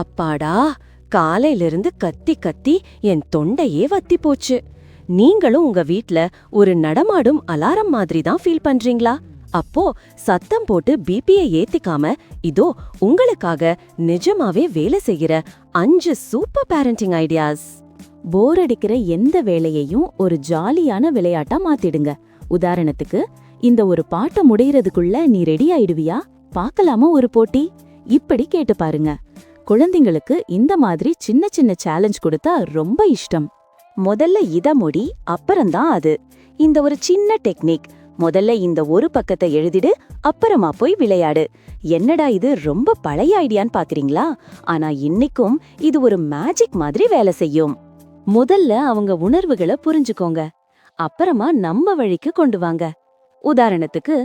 அப்பாடா காலையிலிருந்து கத்தி கத்தி என் தொண்டையே வத்தி போச்சு. நீங்களும் உங்க வீட்ல ஒரு நடமாடும் அலாரம் மாதிரி தான் ஃபீல் பண்றீங்களா? அப்போ சத்தம் போட்டு பிபியை ஏத்திக்காம இதோ உங்களுக்காக நிஜமாவே வேலை செய்யற அஞ்சு சூப்பர் பேரண்டிங் ஐடியாஸ் போர் அடிக்கிற எந்த வேலையையும் ஒரு ஜாலியான விளையாட்டா மாத்திடுங்க. உதாரணத்துக்கு இந்த ஒரு பாட்டை முடியறதுக்குள்ள நீ ரெடி ஆயிடுவியா? பார்க்கலாமா ஒரு போட்டி? இப்படி கேட்டு பாருங்க. குழந்தைங்களுக்கு இந்த மாதிரி சின்ன சின்ன சேலஞ்ச் கொடுத்தா ரொம்ப இஷ்டம். முதல்ல இத முடி அப்புறம்தான் அது. இந்த ஒரு சின்ன டெக்னிக் முதல்ல இந்த ஒரு பக்கத்தை எழுதிடு அப்புறமா போய் விளையாடு. என்னடா இது ரொம்ப பழைய ஐடியான்னு பாக்குறீங்களா? ஆனா இன்னைக்கும் இது ஒரு மேஜிக் மாதிரி வேலை செய்யும். முதல்ல அவங்க உணர்வுகளை புரிஞ்சுக்கோங்க. அப்புறமா நம்ம வழிக்கு கொண்டு வாங்க. உதாரணத்துக்கு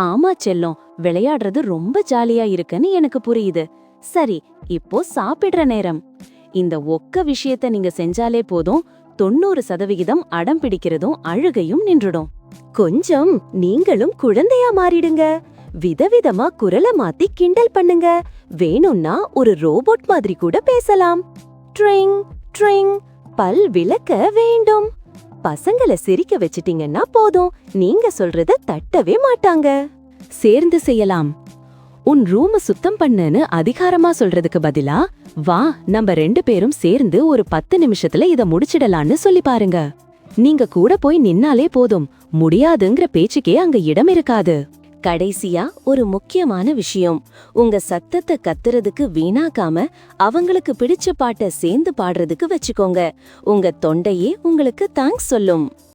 ஆமா செல்லம் விளையாடுறது ரொம்ப ஜாலியா இருக்குன்னு எனக்கு புரியுது. சரி இப்போ சாப்பிடுற நேரம். இந்த ஒக்க விஷயத்த நீங்க செஞ்சாலே போதும் தொண்ணூறு சதவிகிதம் அடம் பிடிக்கிறதும் அழுகையும் நின்றுடும். கொஞ்சம் நீங்களும் குழந்தையா மாறிடுங்க. விதவிதமா குரலை மாத்தி கிண்டல் பண்ணுங்க. வேணும்னா ஒரு ரோபோட் மாதிரி கூட பேசலாம். ட்ரிங் ட்ரிங் பல் விளக்க வேண்டும். பசங்களை சிரிக்க வச்சிட்டீங்கன்னா போதும். நீங்க சொல்றத தட்டவே மாட்டாங்க. சேர்ந்து செய்யலாம். உன் ரூம சுத்தம் பண்ணுன்னு அதிகாரமா சொல்றதுக்கு பதிலா வா நம்ம ரெண்டு பேரும் சேர்ந்து ஒரு பத்து நிமிஷத்துல இத முடிச்சிடலான்னு சொல்லி பாருங்க. நீங்க கூட போய் நின்னாலே போதும். முடியாதுங்கிற பேச்சுக்கே அங்க இடம் இருக்காது. கடைசியா ஒரு முக்கியமான விஷயம். உங்க சத்தத்தை கத்துறதுக்கு வீணாக்காம அவங்களுக்கு பிடிச்ச பாட்டை சேர்ந்து பாடுறதுக்கு வச்சுக்கோங்க. உங்க தொண்டையே உங்களுக்கு தேங்க்ஸ் சொல்லும்.